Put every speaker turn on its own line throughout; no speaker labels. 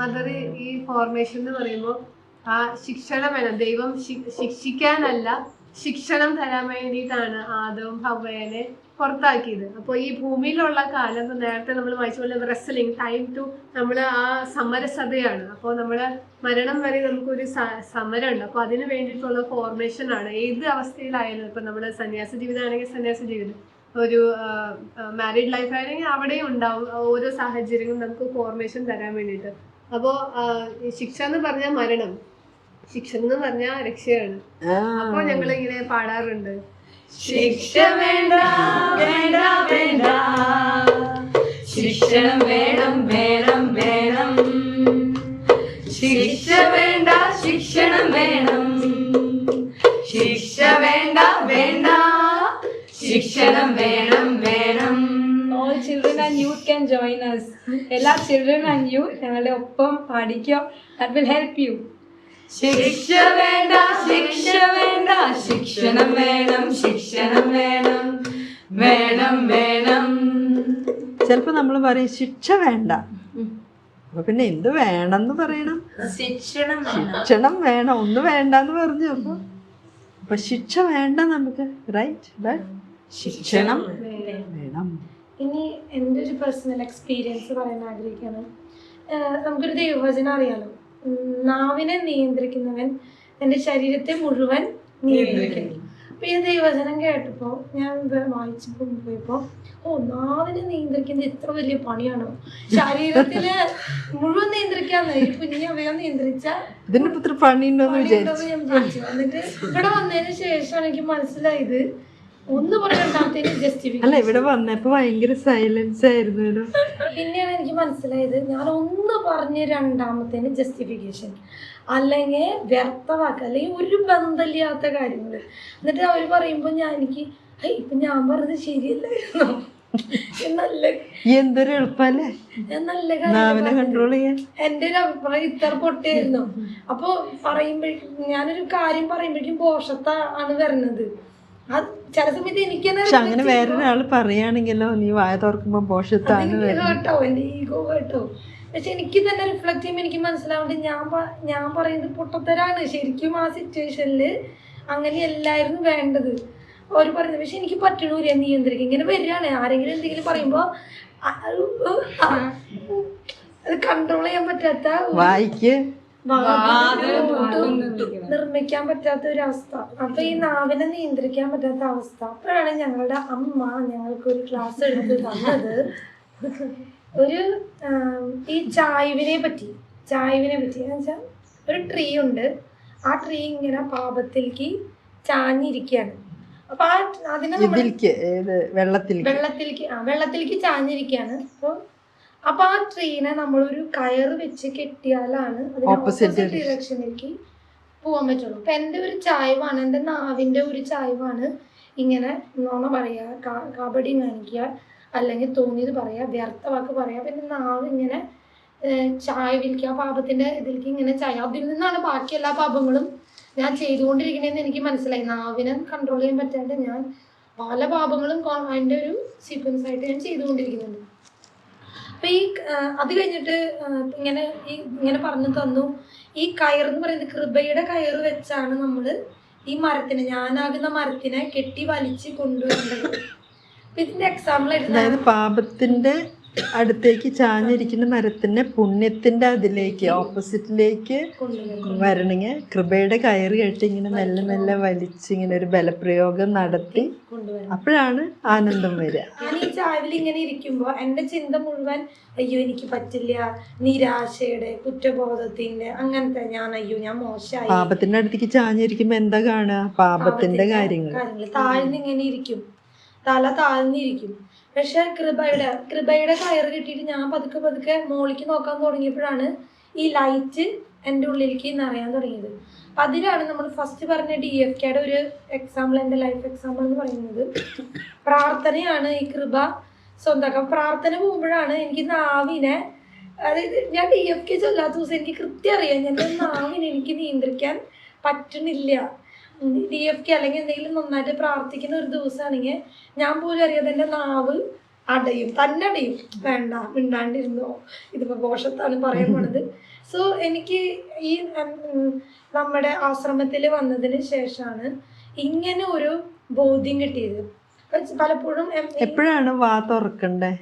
Mother ഈ formation എന്ന് പറയുമ്പോൾ ആ ശിക്ഷണം വേണം. ദൈവം ശിക്ഷിക്കാനല്ല ശിക്ഷണം തരാൻ വേണ്ടിയിട്ടാണ് ആദവും ഹവയനെ പുറത്താക്കിയത്. അപ്പോൾ ഈ ഭൂമിയിലുള്ള കാലം നേരത്തെ നമ്മൾ വായിച്ച പോലെ റെസ്ലിംഗ് ടൈം ടു നമ്മൾ ആ സമരസഭയാണ്. അപ്പോൾ നമ്മൾ മരണം വരെ നമുക്കൊരു സമരം സമരമുണ്ട്. അപ്പോൾ അതിന് വേണ്ടിയിട്ടുള്ള ഫോർമേഷൻ ആണ്. ഏത് അവസ്ഥയിലായാലും ഇപ്പം നമ്മുടെ സന്യാസ ജീവിതമാണെങ്കിൽ സന്യാസ ജീവിതം. ഒരു മാരീഡ് ലൈഫ് ആണെങ്കിൽ അവിടെയും ഉണ്ടാവും. ഓരോ സാഹചര്യങ്ങളും നമുക്ക് ഫോർമേഷൻ തരാൻ വേണ്ടിയിട്ട്. അപ്പോൾ ശിക്ഷ എന്ന് പറഞ്ഞാൽ മരണം. ശിക്ഷ എന്ന് പറഞ്ഞാൽ രക്ഷയാണ്. അപ്പോ ഞങ്ങൾ ഇങ്ങനെ പാടാറുണ്ട്.
ശിക്ഷ വേണ്ട വേണ്ട വേണ്ട. ശിക്ഷണം വേണം വേണം വേണം. ശിക്ഷ വേണ്ട ശിക്ഷണം വേണം. ശിക്ഷ വേണ്ട വേണ്ട. ശിക്ഷണം വേണം വേണം.
All children and youth can join us. എല്ലാ ചിൽഡ്രൻ ആൻഡ് യൂത്ത് ഞങ്ങളുടെ ഒപ്പം പഠിക്കോ. ദാറ്റ് വിൽ ഹെൽപ്പ് യു
ശിക്ഷ വേണ്ട ശിക്ഷ വേണ്ട ശിക്ഷണം വേണം ശിക്ഷണം വേണം വേണം വേണം.
ചിലപ്പോ നമ്മൾ പറയും ശിക്ഷ വേണ്ട. അപ്പൊ പിന്നെ എന്ത് വേണമെന്ന് പറയണം?
ശിക്ഷണം
ശിക്ഷണം വേണം ഒന്ന് വേണ്ടെന്ന് പറഞ്ഞു. അപ്പൊ അപ്പൊ ശിക്ഷ വേണ്ട നമുക്ക് റൈറ്റ് ബട്ട് ശിക്ഷണം വേണം.
ഇനി എന്റെ ഒരു പേഴ്സണൽ എക്സ്പീരിയൻസ് പറയാൻ ആഗ്രഹിക്കുകയാണ് നമുക്കൊരു ദൈവവചനം അറിയാലോ. നാവിനെ നിയന്ത്രിക്കുന്നവൻ എന്റെ ശരീരത്തെ മുഴുവൻ നിയന്ത്രിക്കുന്നു. അപ്പൊ ഈ ദൈവവചനം കേട്ടപ്പോൾ ഞാൻ ഇത് വായിച്ചു പോയപ്പോൾ ഓ നാവിനെ നിയന്ത്രിക്കുന്നത് ഇത്ര വലിയ പണിയാണോ? ശരീരത്തിൽ മുഴുവൻ നിയന്ത്രിക്കാന്ന്? ഈ കുഞ്ഞി ഞാൻ വിചാരിച്ചു. എന്നിട്ട് ഇവിടെ വന്നതിന് ശേഷമാണ് എനിക്ക് മനസ്സിലായത്
അല്ല ഇവിടെ വന്നപ്പോ ഭയങ്കര സൈലൻസ് ആയിരുന്നു.
പിന്നെയാണ് എനിക്ക് മനസ്സിലായത് ഞാൻ ഒന്ന് പറഞ്ഞ് രണ്ടാമത്തേന് ജസ്റ്റിഫിക്കേഷൻ അല്ലെങ്കിൽ വ്യർത്ഥമാക്കുക അല്ലെങ്കിൽ ഒരു ബന്ധമില്ലാത്ത കാര്യങ്ങൾ. എന്നിട്ട് അവർ പറയുമ്പോൾ ഞാൻ എനിക്ക് "ഹേയ്, ഇപ്പൊ ഞാൻ പറഞ്ഞത് ശരിയല്ലായിരുന്നു
എന്തൊരു എളുപ്പല്ലേ? നാവിനെ കൺട്രോൾ ചെയ്യാൻ.
എന്റെ ഒരു അഭിപ്രായം ഇത്ര പൊട്ടിയായിരുന്നു. അപ്പൊ പറയുമ്പോഴേക്കും ഞാനൊരു കാര്യം പറയുമ്പോഴേക്കും പോഷത്താണ് വരുന്നത് അത് ചില സമയത്ത് എനിക്ക്
പക്ഷെ അങ്ങനെ വേറൊരാൾ പറയുകയാണെങ്കിലോ നീ വായ തുറക്കുമ്പോ പോഷത്താണ് വരുന്നത്
കേട്ടോ എന്റെ ഈഗോ കേട്ടോ. പക്ഷെ എനിക്ക് തന്നെ റിഫ്ലക്ട് ചെയ്യുമ്പോൾ എനിക്ക് മനസ്സിലാവുന്നുണ്ട് ഞാൻ ഞാൻ പറയുന്നത് പൊട്ടത്തരാണ്. ശരിക്കും ആ സിറ്റുവേഷനിൽ അങ്ങനെയല്ലായിരുന്നു വേണ്ടത്. അവർ പറയുന്നത് പക്ഷെ എനിക്ക് പറ്റണൂല നിയന്ത്രിക്കും ഇങ്ങനെ വരികയാണ് ആരെങ്കിലും എന്തെങ്കിലും പറയുമ്പോൾ അത് കൺട്രോൾ ചെയ്യാൻ പറ്റാത്ത
വായിക്ക്.
നിർമ്മിക്കാൻ പറ്റാത്ത ഒരു അവസ്ഥ അപ്പൊ ഈ നാവിനെ നിയന്ത്രിക്കാൻ പറ്റാത്ത അവസ്ഥ. അപ്പോഴാണ് ഞങ്ങളുടെ അമ്മ ഞങ്ങൾക്ക് ഒരു ക്ലാസ് എടുത്ത് തന്നത്. ഒരു ഈ ചായവിനെ പറ്റി ചായവിനെ പറ്റി. എന്ന് വെച്ചാൽ ഒരു ട്രീ ഉണ്ട്. ആ ട്രീ ഇങ്ങനെ പാപത്തിലേക്ക് ചാഞ്ഞിരിക്കുകയാണ് അപ്പൊ ആ അതിനെ
വെള്ളത്തിലേക്ക്
ആ വെള്ളത്തിലേക്ക് ചാഞ്ഞിരിക്കുകയാണ് അപ്പോൾ അപ്പൊ ആ ട്രീനെ നമ്മളൊരു കയറ് വെച്ച് കെട്ടിയാലാണ് ഓപ്പോസിറ്റ് ഡിറക്ഷനിലേക്ക് പോകാൻ പറ്റുള്ളൂ. അപ്പൊ എന്റെ ഒരു ചായവാണ് എന്റെ നാവിന്റെ ഒരു ചായവാണ് ഇങ്ങനെ നോണ പറയാ കബഡി കാണിക്കുക അല്ലെങ്കിൽ തോന്നിയത് പറയാ വ്യർത്ഥ വാക്ക് പറയുക പിന്നെ നാവ് ഇങ്ങനെ ചായ വിൽക്കുക പാപത്തിന്റെ ഇതിലേക്ക് ഇങ്ങനെ ചായ അതിൽ നിന്നാണ് ബാക്കി എല്ലാ പാപങ്ങളും ഞാൻ ചെയ്തുകൊണ്ടിരിക്കണേന്ന് എനിക്ക് മനസ്സിലായി. നാവിനെ കൺട്രോൾ ചെയ്യാൻ പറ്റാണ്ട് ഞാൻ പല പാപങ്ങളും അതിന്റെ ഒരു സീക്വൻസ് ആയിട്ട് ഞാൻ ചെയ്തുകൊണ്ടിരിക്കുന്നുണ്ട്. അപ്പൊ ഈ അത് കഴിഞ്ഞിട്ട് ഇങ്ങനെ ഈ ഇങ്ങനെ പറഞ്ഞു തന്നു. ഈ കയർ എന്ന് പറയുന്നത് കൃപയുടെ കയർ വെച്ചാണ് നമ്മൾ ഈ മരത്തിനെ ഞാനാകുന്ന മരത്തിനെ കെട്ടി വലിച്ച് കൊണ്ടുവരേണ്ടത് അപ്പം ഇതിന്റെ എക്സാമ്പിൾ
അതായത് പാപത്തിന്റെ അടുത്തേക്ക് ചാഞ്ഞിരിക്കുന്ന മരത്തിന്റെ പുണ്യത്തിന്റെ അതിലേക്ക് ഓപ്പോസിറ്റിലേക്ക്
വരണിങ്ങ്.
വരണമെങ്കിൽ കൃപയുടെ കയറി കെട്ടി ഇങ്ങനെ മെല്ലെ മെല്ലെ വലിച്ച് ഇങ്ങനെ ഒരു ബലപ്രയോഗം നടത്തി. അപ്പോഴാണ് ആനന്ദം വരിക.
ഞാൻ ഈ ചായവിൽ ഇങ്ങനെ ഇരിക്കുമ്പോൾ എന്റെ ചിന്ത മുഴുവൻ അയ്യോ എനിക്ക് പറ്റില്ല. നിരാശയുടെ കുറ്റബോധത്തിന്റെ അങ്ങനത്തെ ഞാൻ അയ്യോ ഞാൻ മോശമായി.
പാപത്തിന്റെ അടുത്തേക്ക് ചാഞ്ഞിരിക്കുമ്പോ എന്താ കാണുക? പാപത്തിന്റെ കാര്യങ്ങൾ.
കാര്യങ്ങൾ. താഴ്ന്നിങ്ങനെ ഇരിക്കും. തല താഴ്ന്നിരിക്കും പക്ഷെ കൃപയുടെ കൃപയുടെ കയറ് കിട്ടിയിട്ട് ഞാൻ പതുക്കെ പതുക്കെ മോളിക്ക് നോക്കാൻ തുടങ്ങിയപ്പോഴാണ് ഈ ലൈറ്റ് എന്റെ ഉള്ളിലേക്ക് നിറയാൻ തുടങ്ങിയത്. അപ്പം അതിലാണ് നമ്മൾ ഫസ്റ്റ് പറഞ്ഞ ഡി എഫ് കെയുടെ ഒരു എക്സാമ്പിൾ എന്റെ ലൈഫ് എക്സാമ്പിൾ എന്ന് പറയുന്നത്. പ്രാർത്ഥനയാണ് ഈ കൃപ സ്വന്തമാക്കാം പ്രാർത്ഥന പോകുമ്പോഴാണ് എനിക്ക് നാവിനെ അതായത് ഞാൻ ഡി എഫ് കെ ചൊല്ലാത്ത ദിവസം എനിക്ക് കൃത്യം അറിയാം എന്റെ നാവിനെ എനിക്ക് നിയന്ത്രിക്കാൻ പറ്റണില്ല ഡി എഫ് കെ അല്ലെങ്കിൽ എന്തെങ്കിലും നന്നായിട്ട് പ്രാർത്ഥിക്കുന്ന ഒരു ദിവസമാണെങ്കിൽ ഞാൻ പോലും അറിയാതെ എന്റെ നാവ് അടയും തന്നടയും വേണ്ട മിണ്ടാണ്ടിരുന്നോ. ഇതിപ്പോ പോഷത്താണ് പറയാൻ പോണത്. സോ എനിക്ക് ഈ നമ്മുടെ ആശ്രമത്തിൽ വന്നതിന് ശേഷമാണ് ഇങ്ങനെ ഒരു ബോധ്യം കിട്ടിയത്. പലപ്പോഴും
എപ്പോഴാണ് വാ തുറക്കണ്ടേ?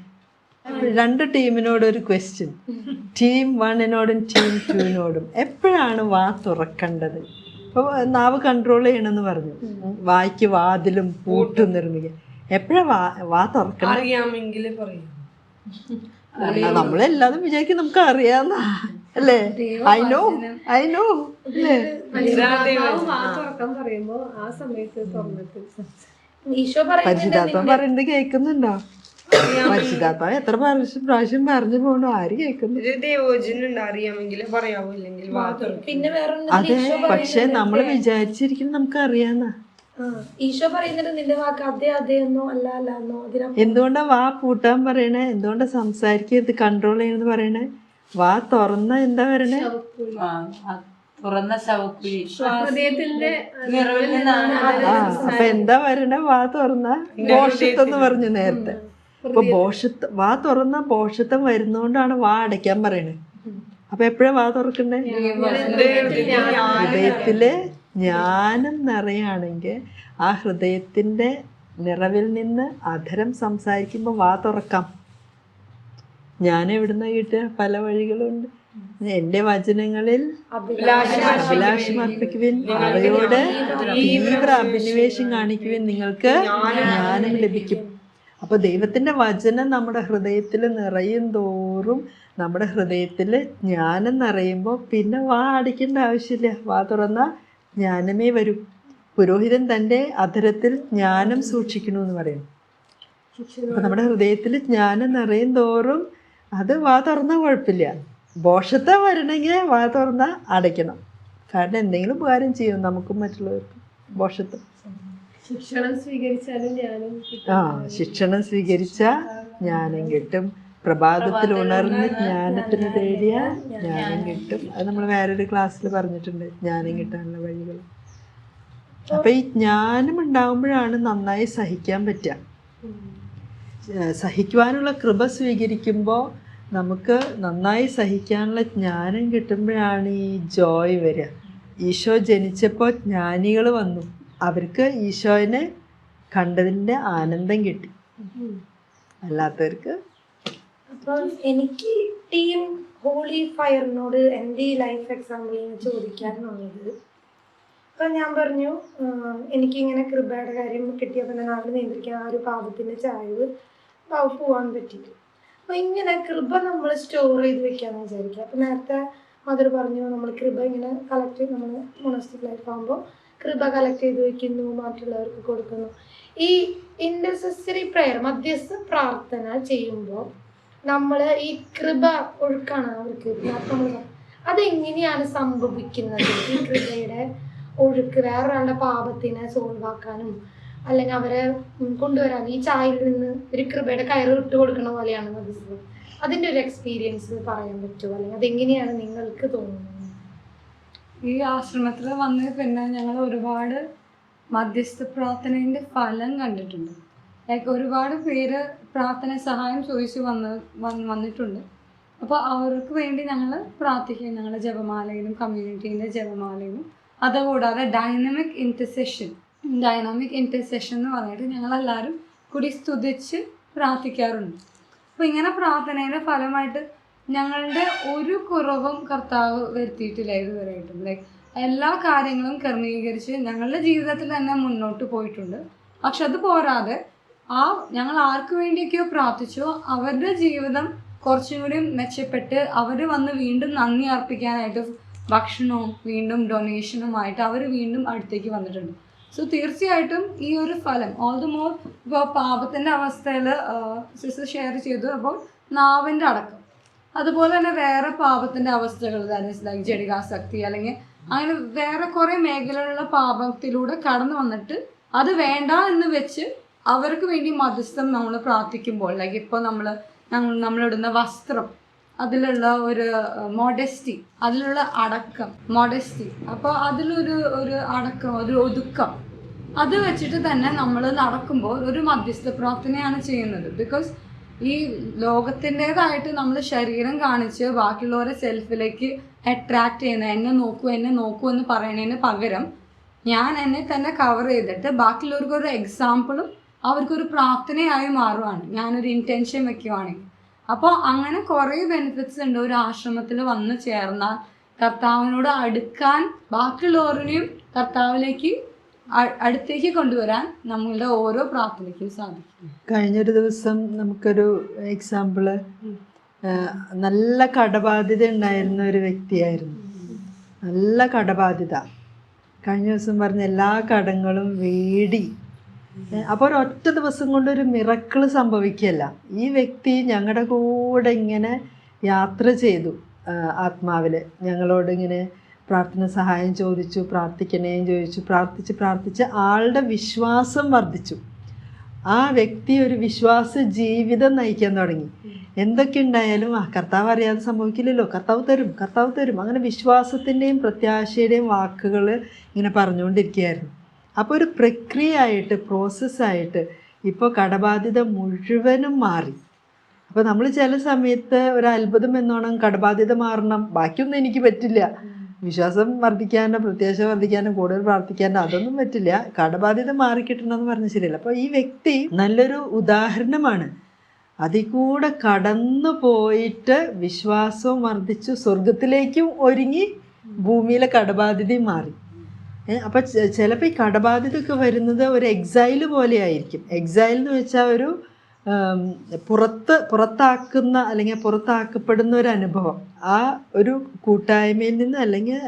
രണ്ട് ടീമിനോട് ഒരു ക്വസ്റ്റ്യൻ ടീം വണ്ണിനോടും ടീം ടൂവിനോടും എപ്പോഴാണ് വാ തുറക്കേണ്ടത്? ഇപ്പോൾ നാവ് കൺട്രോൾ ചെയ്യണമെന്ന് പറഞ്ഞു. വായിക്ക് വാതിലും പൂട്ടും നിർമ്മിക്കുക എപ്പോഴാ വാ വാ തുറക്കണം?
അറിയാമെങ്കിൽ പറയും.
അല്ല, നമ്മളെല്ലാതും വിചാരിക്കും നമുക്ക് അറിയാം അല്ലേ ഐ നോ ഐ നോ അല്ലേ?
പരിശുദ്ധാത്മാവ് വാ തുറക്കാൻ പറയുമ്പോ ആ സമയത്ത്
ഈശോ പറയുന്നത്
കേൾക്കുന്നുണ്ടോ? പരിശുദ്ധാത്മ എത്ര പ്രാവശ്യം പ്രാവശ്യം പറഞ്ഞു പോകണോ ആര് കേൾക്കുന്നു?
ദൈവോചനുണ്ട് അറിയാമെങ്കിൽ ഇല്ലെങ്കിൽ
പിന്നെ വേറെ
അതെ പക്ഷെ നമ്മൾ വിചാരിച്ചിരിക്കുന്നു നമുക്ക് അറിയാന്ന
ഈശോ പറയുന്നത് നിന്റെ വാക്ക് അതെ അതെ എന്നോ അല്ല അല്ല എന്നോ. അതിനപ്പുറം
എന്തുകൊണ്ടാ വാ പൂട്ടാൻ പറയണേ? എന്തുകൊണ്ടാ സംസാരിക്കരുത് കൺട്രോൾ ചെയ്യണെന്ന് പറയണേ? വാ തുറന്ന എന്താ പറയണേ?
തുറന്ന ശവക്കുഴി.
അപ്പൊ എന്താ പറയണേ? വാ തുറന്ന. ദോഷത്തെന്ന് എന്ന് പറഞ്ഞു നേരത്തെ. ബോഷത്ത് വാ തുറന്ന ബോഷത്വം വരുന്നോണ്ടാണ് വാ അടയ്ക്കാൻ പറയണത് അപ്പൊ എപ്പോഴാ വാ തുറക്കണ്ടേ? ഹൃദയത്തിൽ ജ്ഞാനം നിറയാണെങ്കിൽ ആ ഹൃദയത്തിന്റെ നിറവിൽ നിന്ന് അധരം സംസാരിക്കുമ്പോൾ വാ തുറക്കാം. ഞാൻ എവിടുന്ന കിട്ടുക പല വഴികളുണ്ട്. എന്റെ വചനങ്ങളിൽ അഭിലാഷം അർപ്പിക്കുവിൻ അവയോട് തീവ്ര അഭിനിവേശം കാണിക്കുവിൻ നിങ്ങൾക്ക് ജ്ഞാനം ലഭിക്കും. അപ്പൊ ദൈവത്തിന്റെ വചനം നമ്മുടെ ഹൃദയത്തിൽ നിറയും തോറും നമ്മുടെ ഹൃദയത്തിൽ ജ്ഞാനം നിറയുമ്പോൾ പിന്നെ വാ അടിക്കേണ്ട ആവശ്യമില്ല. വാ തുറന്ന ജ്ഞാനമേ വരും. പുരോഹിതൻ തന്റെ അധരത്തിൽ ജ്ഞാനം സൂക്ഷിക്കണമെന്ന് പറയും. അപ്പൊ നമ്മുടെ ഹൃദയത്തിൽ ജ്ഞാനം നിറയും തോറും അത് വാ തുറന്നാൽ കുഴപ്പമില്ല. ദോഷത്തെ വരണമെങ്കിൽ വാ തുറന്ന അടയ്ക്കണം. കാരണം എന്തെങ്കിലും ഉപകാരം ചെയ്യും നമുക്കും മറ്റുള്ളവർക്കും ബോഷത്ത്
ശിക്ഷണം സ്വീകരിച്ചാലും.
ആ ശിക്ഷണം സ്വീകരിച്ച ജ്ഞാനം കിട്ടും. പ്രഭാതത്തിൽ ഉണർന്ന് ജ്ഞാനത്തിന് തേടിയ ജ്ഞാനം കിട്ടും. അത് നമ്മൾ വേറൊരു ക്ലാസ്സിൽ പറഞ്ഞിട്ടുണ്ട്. ജ്ഞാനം കിട്ടാനുള്ള വഴികൾ അപ്പൊ ഈ ജ്ഞാനം ഉണ്ടാകുമ്പോഴാണ് നന്നായി സഹിക്കാൻ പറ്റുക. സഹിക്കുവാനുള്ള കൃപ സ്വീകരിക്കുമ്പോൾ നമുക്ക് നന്നായി സഹിക്കാനുള്ള ജ്ഞാനം കിട്ടുമ്പോഴാണ് ഈ ജോയ് വരിക. ഈശോ ജനിച്ചപ്പോൾ ജ്ഞാനികൾ വന്നു. അവർക്ക് ഈശോനെ കണ്ടതിന്റെ ആനന്ദം കിട്ടി. അല്ലാത്തവർക്ക്
എനിക്ക് ടീം ഹോളി ഫയറിനോട് എന്റെ ഈ ലൈഫ് എക്സാമ്പിളിൽ ചോദിക്കാനുള്ളത് ഇപ്പൊ ഞാൻ പറഞ്ഞു എനിക്കിങ്ങനെ കൃപയുടെ കാര്യം കിട്ടിയപ്പോൾ ഞാൻ അവിടെ നിയന്ത്രിക്കാൻ ആ ഒരു പാപത്തിന്റെ ചായവ് പാവ പോകാൻ പറ്റിയിട്ട് അപ്പോൾ ഇങ്ങനെ കൃപ നമ്മൾ സ്റ്റോർ ചെയ്ത് വെക്കാന്ന് വിചാരിക്കുക. അപ്പൊ നേരത്തെ മദർ പറഞ്ഞു നമ്മൾ കൃപ ഇങ്ങനെ കളക്ട് ചെയ്ത് നമ്മൾ മൊണസ്റ്റിക് ലൈഫ് ആകുമ്പോൾ കൃപ കളക്ട് ചെയ്ത് വെക്കുന്നു മറ്റുള്ളവർക്ക് കൊടുക്കുന്നു. ഈ ഇൻഡസസറി പ്രയർ മധ്യസ്ഥ പ്രാർത്ഥന ചെയ്യുമ്പോൾ നമ്മൾ ഈ കൃപ ഒഴുക്കാണ് അവർക്ക് അതെങ്ങനെയാണ് സംഭവിക്കുന്നത്? ഈ കൃപയുടെ ഒഴുക്ക് വേറൊരാളുടെ പാപത്തിനെ സോൾവ് ആക്കാനും അല്ലെങ്കിൽ അവരെ കൊണ്ടുവരാൻ ഈ ചായയിൽ നിന്ന് ഒരു കൃപയുടെ കയറ് ഇട്ട് കൊടുക്കണ പോലെയാണ് മധ്യസ്ഥം. അതിന്റെ ഒരു എക്സ്പീരിയൻസ് പറയാൻ പറ്റുമോ? അല്ലെങ്കിൽ അതെങ്ങനെയാണ് നിങ്ങൾക്ക് തോന്നുന്നത്?
ഈ ആശ്രമത്തിൽ വന്ന് പിന്നെ ഞങ്ങൾ ഒരുപാട് മധ്യസ്ഥ പ്രാർത്ഥനേന്റെ ഫലം കണ്ടിട്ടുണ്ട്. ലൈക്ക് ഒരുപാട് പേര് പ്രാർത്ഥന സഹായം ചോദിച്ച് വന്ന് വന്ന് വന്നിട്ടുണ്ട്. അപ്പോൾ അവർക്ക് വേണ്ടി ഞങ്ങൾ പ്രാർത്ഥിക്കും ഞങ്ങളുടെ ജപമാലയിലും കമ്മ്യൂണിറ്റീന്റെ ജപമാലയിലും. അതുകൂടാതെ ഡൈനമിക് ഇന്റർസെഷൻ ഡൈനാമിക് ഇന്റർസെഷൻ എന്ന് പറഞ്ഞിട്ട് ഞങ്ങളെല്ലാവരും കൂടി സ്തുതിച്ച് പ്രാർത്ഥിക്കാറുണ്ട്. അപ്പോൾ ഇങ്ങനെ പ്രാർത്ഥനയുടെ ഫലമായിട്ട് ഞങ്ങളുടെ ഒരു കുറവും കർത്താവ് വരുത്തിയിട്ടില്ല ഇതുവരെയായിട്ടും ലൈക്ക് എല്ലാ കാര്യങ്ങളും ക്രമീകരിച്ച് ഞങ്ങളുടെ ജീവിതത്തിൽ തന്നെ മുന്നോട്ട് പോയിട്ടുണ്ട്. പക്ഷെ അത് പോരാതെ ആ ഞങ്ങൾ ആർക്ക് വേണ്ടിയൊക്കെയോ പ്രാർത്ഥിച്ചോ അവരുടെ ജീവിതം കുറച്ചും കൂടി മെച്ചപ്പെട്ട് അവർ വന്ന് വീണ്ടും നന്ദി അർപ്പിക്കാനായിട്ട് ഭക്ഷണവും വീണ്ടും ഡൊണേഷനുമായിട്ട് അവർ വീണ്ടും അടുത്തേക്ക് വന്നിട്ടുണ്ട്. സോ തീർച്ചയായിട്ടും ഈ ഒരു ഫലം ഓൾ ദ മോർ ഇപ്പോൾ പാപത്തിന്റെ അവസ്ഥയിൽ സിസ്റ്റർ ഷെയർ ചെയ്തു അപ്പോൾ നാവിന്റെ അടക്കം. അതുപോലെ തന്നെ വേറെ പാപത്തിന്റെ അവസ്ഥകൾ ലൈക്ക് ജടികാസക്തി അല്ലെങ്കിൽ അങ്ങനെ വേറെ കുറെ മേഖലകളിലുള്ള പാപത്തിലൂടെ കടന്നു വന്നിട്ട് അത് വേണ്ട എന്ന് വെച്ച് അവർക്ക് വേണ്ടി മധ്യസ്ഥം നമ്മൾ പ്രാർത്ഥിക്കുമ്പോൾ ലൈക്ക് ഇപ്പോൾ നമ്മൾ നമ്മളിടുന്ന വസ്ത്രം അതിലുള്ള ഒരു മോഡസ്റ്റി അതിലുള്ള അടക്കം മോഡസ്റ്റി അപ്പോൾ അതിലൊരു ഒരു അടക്കം ഒരു ഒതുക്കം. അത് വെച്ചിട്ട് തന്നെ നമ്മൾ നടക്കുമ്പോൾ ഒരു മധ്യസ്ഥ പ്രാർത്ഥനയാണ് ചെയ്യുന്നത്. ബിക്കോസ് ഈ ലോകത്തിന്റെതായിട്ട് നമ്മൾ ശരീരം കാണിച്ച് ബാക്കിയുള്ളവരെ സെൽഫിലേക്ക് അട്രാക്ട് ചെയ്യുന്ന എന്നെ നോക്കൂ എന്നെ നോക്കൂ എന്ന് പറയുന്നതിന് പകരം ഞാൻ എന്നെ തന്നെ കവർ ചെയ്തിട്ട് ബാക്കിയുള്ളവർക്ക് ഒരു എക്സാമ്പിളും അവർക്കൊരു പ്രാർത്ഥനയായി മാറുവാണ്. ഞാനൊരു ഇന്റൻഷൻ വെക്കുവാണെങ്കിൽ. അപ്പോൾ അങ്ങനെ കുറേ ബെനിഫിറ്റ്സ് ഉണ്ട്. ഒരു ആശ്രമത്തിൽ വന്ന് ചേർന്നാൽ കർത്താവിനോട് അടുക്കാൻ ബാക്കിയുള്ളവരുടെയും കർത്താവിലേക്ക് അടുത്തേക്ക് കൊണ്ടുവരാൻ നമ്മളുടെ ഓരോ പ്രാർത്ഥനയ്ക്കും സാധിക്കും.
കഴിഞ്ഞൊരു ദിവസം നമുക്കൊരു എക്സാമ്പിൾ നല്ല കടബാധ്യത ഉണ്ടായിരുന്ന ഒരു വ്യക്തിയായിരുന്നു. നല്ല കടബാധ്യത. കഴിഞ്ഞ ദിവസം പറഞ്ഞ എല്ലാ കടങ്ങളും വേടി. അപ്പോൾ ഒരൊറ്റ ദിവസം കൊണ്ട് ഒരു മിറക്കിൾ സംഭവിക്കല്ല ഈ വ്യക്തി ഞങ്ങളുടെ കൂടെ ഇങ്ങനെ യാത്ര ചെയ്തു ആത്മാവിൽ ഞങ്ങളോട് ഇങ്ങനെ പ്രാർത്ഥന സഹായം ചോദിച്ചു പ്രാർത്ഥിക്കണേയും ചോദിച്ചു പ്രാർത്ഥിച്ച് പ്രാർത്ഥിച്ച് ആളുടെ വിശ്വാസം വർദ്ധിച്ചു. ആ വ്യക്തി ഒരു വിശ്വാസ ജീവിതം നയിക്കാൻ തുടങ്ങി. എന്തൊക്കെ ഉണ്ടായാലും ആ കർത്താവ് അറിയാതെ സംഭവിക്കില്ലല്ലോ. കർത്താവ് തരും കർത്താവ് തരും. അങ്ങനെ വിശ്വാസത്തിന്റെയും പ്രത്യാശയുടെയും വാക്കുകൾ ഇങ്ങനെ പറഞ്ഞുകൊണ്ടിരിക്കുകയായിരുന്നു. അപ്പോൾ ഒരു പ്രക്രിയയായിട്ട് പ്രോസസ്സായിട്ട് ഇപ്പോൾ കടബാധ്യത മുഴുവനും മാറി. അപ്പോൾ നമ്മൾ ചില സമയത്ത് ഒരു അത്ഭുതം എന്നോണം കടബാധ്യത മാറണം. ബാക്കിയൊന്നും എനിക്ക് പറ്റില്ല. വിശ്വാസം വർദ്ധിക്കാനോ പ്രത്യാശ വർദ്ധിക്കാനോ കൂടുതൽ പ്രാർത്ഥിക്കാനോ അതൊന്നും പറ്റില്ല. കടബാധ്യത മാറിക്കിട്ടണമെന്ന് പറഞ്ഞ ശരിയല്ല. അപ്പോൾ ഈ വ്യക്തി നല്ലൊരു ഉദാഹരണമാണ്. അതിൽ കൂടെ കടന്നു പോയിട്ട് വിശ്വാസവും വർദ്ധിച്ചു സ്വർഗത്തിലേക്കും ഒരുങ്ങി ഭൂമിയിലെ കടബാധ്യതയും മാറി. അപ്പം ചിലപ്പോൾ ഈ കടബാധ്യതയൊക്കെ വരുന്നത് ഒരു എക്സൈൽ പോലെ ആയിരിക്കും എക്സൈൽ എന്ന് വെച്ചാൽ ഒരു പുറത്ത് പുറത്താക്കുന്ന അല്ലെങ്കിൽ പുറത്താക്കപ്പെടുന്ന ഒരു അനുഭവം. ആ ഒരു കൂട്ടായ്മയിൽ നിന്ന് അല്ലെങ്കിൽ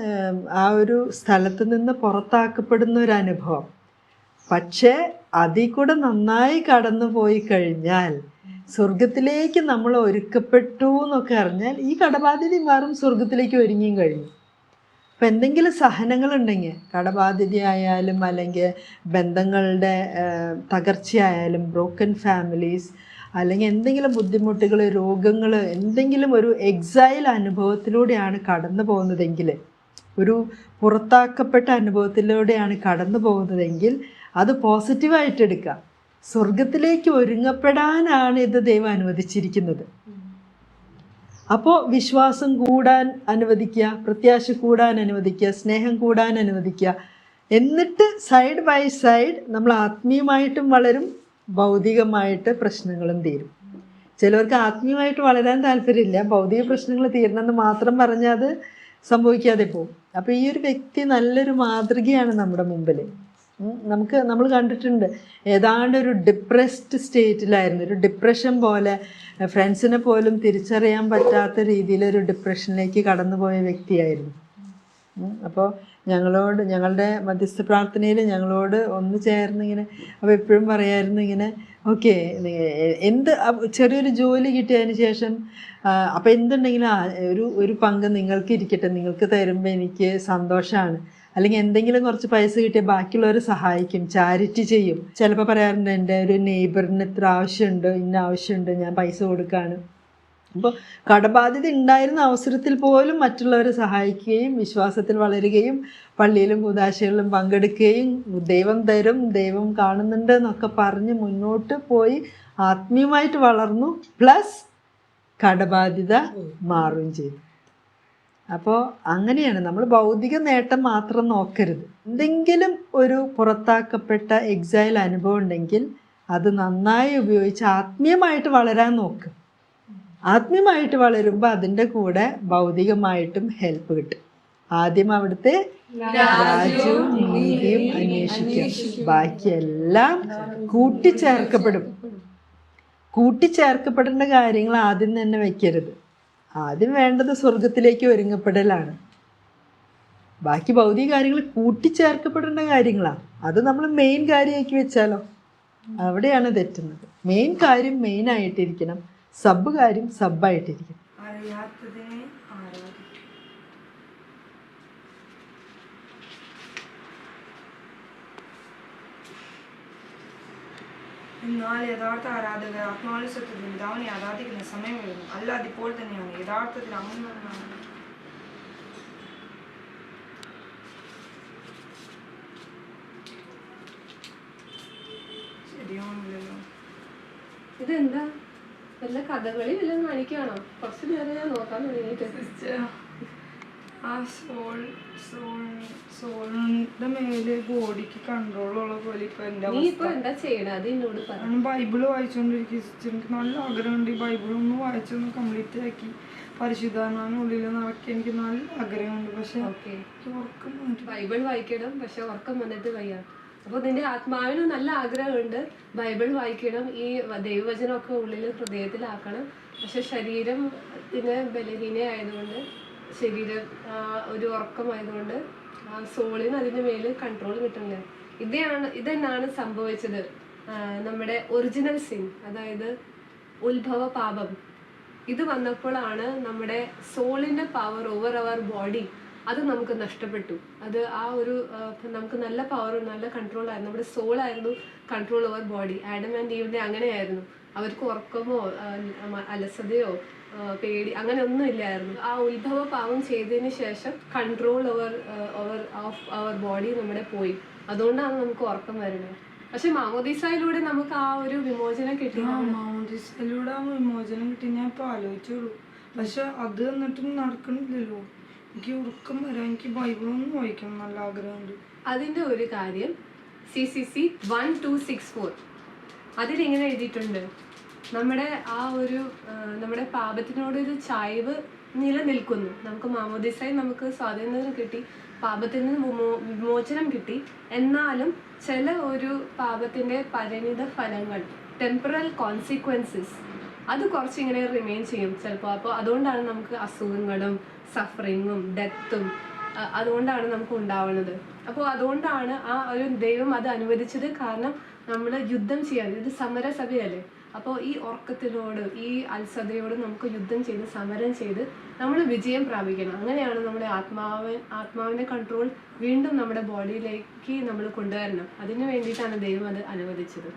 ആ ഒരു സ്ഥലത്ത് നിന്ന് പുറത്താക്കപ്പെടുന്ന ഒരു അനുഭവം. പക്ഷേ അതിൽ കൂടെ നന്നായി കടന്നു പോയി കഴിഞ്ഞാൽ സ്വർഗത്തിലേക്ക് നമ്മൾ ഒരുക്കപ്പെട്ടു എന്നൊക്കെ അറിഞ്ഞാൽ ഈ കടബാധ്യത മാറും സ്വർഗത്തിലേക്ക് ഒരുങ്ങിയും കഴിഞ്ഞു. അപ്പം എന്തെങ്കിലും സഹനങ്ങളുണ്ടെങ്കിൽ കടബാധ്യതയായാലും അല്ലെങ്കിൽ ബന്ധങ്ങളുടെ തകർച്ചയായാലും ബ്രോക്കൺ ഫാമിലീസ് അല്ലെങ്കിൽ എന്തെങ്കിലും ബുദ്ധിമുട്ടുകൾ രോഗങ്ങൾ എന്തെങ്കിലും ഒരു എക്സൈൽ അനുഭവത്തിലൂടെയാണ് കടന്നു പോകുന്നതെങ്കിൽ ഒരു പുറത്താക്കപ്പെട്ട അനുഭവത്തിലൂടെയാണ് കടന്നു പോകുന്നതെങ്കിൽ അത് പോസിറ്റീവായിട്ട് എടുക്കുക. സ്വർഗത്തിലേക്ക് ഒരുങ്ങപ്പെടാനാണ് ഇത് ദൈവം അനുവദിച്ചിരിക്കുന്നത്. അപ്പോൾ വിശ്വാസം കൂടാൻ അനുവദിക്കുക പ്രത്യാശ കൂടാൻ അനുവദിക്കുക സ്നേഹം കൂടാൻ അനുവദിക്കുക. എന്നിട്ട് സൈഡ് ബൈ സൈഡ് നമ്മൾ ആത്മീയമായിട്ടും വളരും ഭൗതികമായിട്ട് പ്രശ്നങ്ങളും തീരും. ചിലവർക്ക് ആത്മീയമായിട്ട് വളരാൻ താല്പര്യമില്ല. ഭൗതിക പ്രശ്നങ്ങൾ തീരണമെന്ന് മാത്രം പറഞ്ഞാൽ അത് സംഭവിക്കാതെ പോകും. അപ്പോൾ ഈ ഒരു വ്യക്തി നല്ലൊരു മാതൃകയാണ് നമ്മുടെ മുമ്പിൽ നമുക്ക് നമ്മൾ കണ്ടിട്ടുണ്ട്. ഏതാണ്ട് ഒരു ഡിപ്രസ്ഡ് സ്റ്റേറ്റിലായിരുന്നു ഒരു ഡിപ്രഷൻ പോലെ ഫ്രണ്ട്സിനെ പോലും തിരിച്ചറിയാൻ പറ്റാത്ത രീതിയിൽ ഒരു ഡിപ്രഷനിലേക്ക് കടന്നുപോയ വ്യക്തിയായിരുന്നു. അപ്പോൾ ഞങ്ങളോട് ഞങ്ങളുടെ മധ്യസ്ഥ പ്രാർത്ഥനയിൽ ഞങ്ങളോട് ഒന്ന് ചേർന്ന് ഇങ്ങനെ അപ്പോൾ എപ്പോഴും പറയായിരുന്നു ഇങ്ങനെ ഓക്കെ എന്ത് ചെറിയൊരു ജോലി കിട്ടിയതിന് ശേഷം അപ്പോൾ എന്തുണ്ടെങ്കിലും ഒരു ഒരു പങ്ക് നിങ്ങൾക്ക് ഇരിക്കട്ടെ. നിങ്ങൾക്ക് തരുമ്പോൾ എനിക്ക് സന്തോഷമാണ് അല്ലെങ്കിൽ എന്തെങ്കിലും കുറച്ച് പൈസ കിട്ടിയാൽ ബാക്കിയുള്ളവരെ സഹായിക്കും ചാരിറ്റി ചെയ്യും. ചിലപ്പോൾ പറയാറുണ്ട് എന്റെ ഒരു നെയ്ബറിന് ഇത്ര ആവശ്യമുണ്ട് ഇന്ന ആവശ്യമുണ്ട് ഞാൻ പൈസ കൊടുക്കാണ്. അപ്പോൾ കടബാധ്യത ഉണ്ടായിരുന്ന അവസരത്തിൽ പോലും മറ്റുള്ളവരെ സഹായിക്കുകയും വിശ്വാസത്തിൽ വളരുകയും പള്ളിയിലും കുതാശകളിലും പങ്കെടുക്കുകയും ദൈവം തരും ദൈവം കാണുന്നുണ്ട് എന്നൊക്കെ പറഞ്ഞ് മുന്നോട്ട് പോയി ആത്മീയമായിട്ട് വളർന്നു. പ്ലസ് കടബാധ്യത മാറുകയും ചെയ്തു. അപ്പോൾ അങ്ങനെയാണ് നമ്മൾ ഭൗതിക നേട്ടം മാത്രം നോക്കരുത്. എന്തെങ്കിലും ഒരു പുറത്താക്കപ്പെട്ട എക്സൈൽ അനുഭവം ഉണ്ടെങ്കിൽ അത് നന്നായി ഉപയോഗിച്ച് ആത്മീയമായിട്ട് വളരാൻ നോക്ക്. ആത്മീയമായിട്ട് വളരുമ്പോൾ അതിന്റെ കൂടെ ഭൗതികമായിട്ടും ഹെൽപ്പ് കിട്ടും. ആദ്യം അവിടുത്തെ രാജ്യവും നീതിയും അന്വേഷിക്കുക ബാക്കിയെല്ലാം കൂട്ടിച്ചേർക്കപ്പെടും. കൂട്ടിച്ചേർക്കപ്പെടേണ്ട കാര്യങ്ങൾ ആദ്യം തന്നെ വെക്കരുത്. ആദ്യം വേണ്ടത് സ്വർഗത്തിലേക്ക് ഒരുങ്ങപ്പെടലാണ്. ബാക്കി ഭൗതിക കാര്യങ്ങൾ കൂട്ടിച്ചേർക്കപ്പെടേണ്ട കാര്യങ്ങളാണ് അത് നമ്മൾ മെയിൻ കാര്യമാക്കി വെച്ചാലോ? അവിടെയാണ് തെറ്റുന്നത്. മെയിൻ കാര്യം മെയിൻ ആയിട്ടിരിക്കണം. സബ് കാര്യം സബായിട്ടിരിക്കണം
അറിയാത്തതിനെ എന്നാൽ യഥാർത്ഥ ആരാധകർ ആത്മാനുസത്തിൽ പിതാവിനെ ആരാധിക്കുന്ന സമയം വരുന്നു അല്ല അതിപ്പോൾ തന്നെയാണ്. യഥാർത്ഥത്തിൽ അമ്മന്നാണ് ശരിയാവുന്നില്ലല്ലോ.
ഇതെന്താ?
എല്ലാ കഥകളി വല്ലതും കാണിക്കുകയാണോ? കുറച്ച് നേരം ഞാൻ നോക്കാൻ തുടങ്ങിയിട്ട്.
ആ സോൾ സോൾ സോളിന്റെ മേലെ ബോഡിക്ക് കൺട്രോൾ ഉള്ള പോലെ ഇപ്പൊ എന്റെ
നീ ഇപ്പൊ എന്താ ചെയ്യണത് അത് എന്നോട് പറ.
ഞാൻ ബൈബിൾ വായിച്ചോണ്ടിരിക്കും എനിക്ക് നല്ല ആഗ്രഹമുണ്ട് ഈ ബൈബിൾ ഒന്ന് വായിച്ചൊന്ന് കംപ്ലീറ്റ് ആക്കി. പരിശുദ്ധാനുള്ളിൽ നടക്കി എനിക്ക് നല്ല ആഗ്രഹമുണ്ട്. പക്ഷെ ഉറക്കം
ബൈബിൾ വായിക്കണം. പക്ഷെ ഉറക്കം വന്നിട്ട് വയ്യ. അപ്പോൾ നിന്റെ ആത്മാവിന് നല്ല ആഗ്രഹമുണ്ട്. ബൈബിൾ വായിക്കണം. ഈ ദൈവവചനമൊക്കെ ഉള്ളിൽ ഹൃദയത്തിലാക്കണം. പക്ഷെ ബലഹീന ബലഹീനയായതുകൊണ്ട് ശരീരം ഒരു ഉറക്കമായതുകൊണ്ട് സോളിന് അതിന്റെ മേൽ കൺട്രോൾ കിട്ടുന്നില്ല. ഇതാണ് ഇതെന്നാണ് സംഭവിച്ചത്. നമ്മുടെ ഒറിജിനൽ സിൻ അതായത് ഉത്ഭവ പാപം. ഇത് വന്നപ്പോഴാണ് നമ്മുടെ സോളിന്റെ പവർ ഓവർ അവർ ബോഡി അത് നമുക്ക് നഷ്ടപ്പെട്ടു. അത് ആ ഒരു നമുക്ക് നല്ല പവർ നല്ല കൺട്രോൾ ആയിരുന്നു. നമ്മുടെ സോൾ ആയിരുന്നു control over body Adam and ഈവിന്റെ അങ്ങനെയായിരുന്നു. അവർക്ക് ഉറക്കമോ അലസതയോ പേടി അങ്ങനെ ഒന്നും ഇല്ലായിരുന്നു. ആ ഉത്ഭവ പാവം ചെയ്തതിന് ശേഷം control over over of our body നമ്മുടെ പോയി. അതുകൊണ്ടാണ് നമുക്ക് ഉറക്കം വരുന്നത്. പക്ഷെ മാമോദീസയിലൂടെ നമുക്ക് ആ ഒരു വിമോചനം കിട്ടി.
മാമോദീസയിലൂടെ ആ വിമോചനം കിട്ടി. ഞാൻ ഇപ്പൊ ആലോചിച്ചുള്ളൂ. പക്ഷെ അത് എന്നിട്ടും നടക്കണില്ലല്ലോ. എനിക്ക് ഉറക്കം വരാൻ എനിക്ക് ബൈബിളൊന്നും വായിക്കണം നല്ല ആഗ്രഹമുണ്ട്.
അതിന്റെ ഒരു കാര്യം C C C one two six four. അതിലിങ്ങനെ എഴുതിയിട്ടുണ്ട്. നമ്മുടെ ആ ഒരു നമ്മുടെ പാപത്തിനോടൊരു ചായ്വ് നിലനിൽക്കുന്നു. നമുക്ക് മാമോദിസായി നമുക്ക് സ്വാതന്ത്ര്യം കിട്ടി പാപത്തിൽ നിന്ന് വിമോചനം കിട്ടി. എന്നാലും ചില ഒരു പാപത്തിന്റെ പരിണിത ഫലങ്ങൾ ടെമ്പറൽ കോൺസിക്വൻസസ് അത് കുറച്ചിങ്ങനെ റിമെയിൻ ചെയ്യും ചിലപ്പോൾ. അപ്പോൾ അതുകൊണ്ടാണ് നമുക്ക് അസുഖങ്ങളും സഫറിങ്ങും ഡെത്തും അതുകൊണ്ടാണ് നമുക്ക് ഉണ്ടാവുന്നത്. അപ്പോൾ അതുകൊണ്ടാണ് ആ ഒരു ദൈവം അത് അനുവദിച്ചത്. കാരണം നമ്മൾ യുദ്ധം ചെയ്യാൻ ഇത് സമരസഭയല്ലേ? അപ്പോൾ ഈ ഉറക്കത്തിനോട് ഈ അത്സതയോട് നമുക്ക് യുദ്ധം ചെയ്ത് സമരം ചെയ്ത് നമ്മൾ വിജയം പ്രാപിക്കണം. അങ്ങനെയാണ് നമ്മുടെ ആത്മാവ് ആത്മാവിന്റെ കൺട്രോൾ വീണ്ടും നമ്മുടെ ബോഡിയിലേക്ക് നമ്മൾ കൊണ്ടുവരണം. അതിനു വേണ്ടിയിട്ടാണ് ദൈവം അത് അനുവദിച്ചത്.